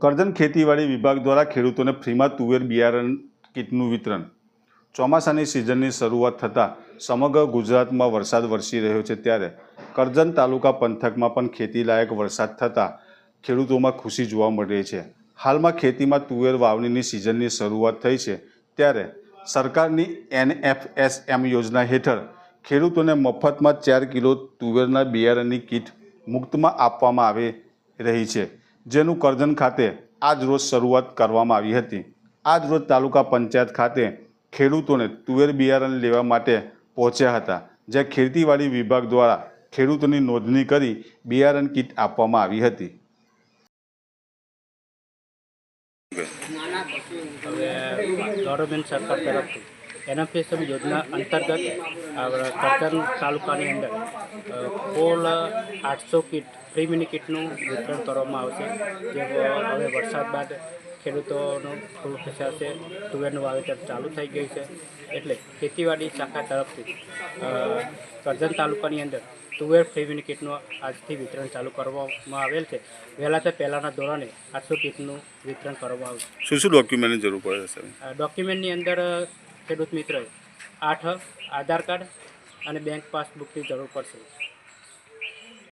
કરજણ ખેતીવાડી વિભાગ દ્વારા ખેડૂતોને ફ્રીમાં તુવેર બિયારણ કીટનું વિતરણ. ચોમાસાની સિઝનની શરૂઆત થતાં સમગ્ર ગુજરાતમાં વરસાદ વરસી રહ્યો છે ત્યારે કરજણ તાલુકા પંથકમાં પણ ખેતીલાયક વરસાદ થતાં ખેડૂતોમાં ખુશી જોવા મળી છે. હાલમાં ખેતીમાં તુવેર વાવણીની સિઝનની શરૂઆત થઈ છે ત્યારે સરકારની એનએફએસએમ યોજના હેઠળ ખેડૂતોને મફતમાં ચાર કિલો તુવેરના બિયારણની કીટ મુક્તમાં આપવામાં આવી રહી છે. જેનું કરજણ ખાતે આજ રોજ શરૂઆત કરવામાં આવી હતી. આજ રોજ તાલુકા પંચાયત ખાતે ખેડૂતોને તુવેર બિયારણ લેવા માટે પહોંચ્યા હતા, જ્યાં ખેતીવાડી વિભાગ દ્વારા ખેડૂતોની નોંધણી કરી બિયારણ કીટ આપવામાં આવી હતી. ગવર્મેન્ટ સરકાર તરફથી એનએફએસએમ યોજના અંતર્ગત કરજણ તાલુકાની અંદર કુલ આઠસો કીટ ફ્રી મિની કીટનું વિતરણ કરવામાં આવશે. જે હવે વરસાદ બાદ ખેડૂતોનો થોડું ખેંચાશે. તુવેરનું વાવેતર ચાલુ થઈ ગયું છે. એટલે ખેતીવાડી શાખા તરફથી કરજણ તાલુકાની અંદર તુવેર ફ્રી મિની કીટનું આજથી વિતરણ ચાલુ કરવામાં આવેલ છે. વહેલા તે પહેલાંના ધોરણે આઠસો કીટનું વિતરણ કરવામાં આવ્યું શું શું ડોક્યુમેન્ટની જરૂર પડે છે ડોક્યુમેન્ટની અંદર ખેડૂત મિત્રએ આઠ આધાર કાર્ડ અને બેંક પાસબુકની જરૂર પડશે.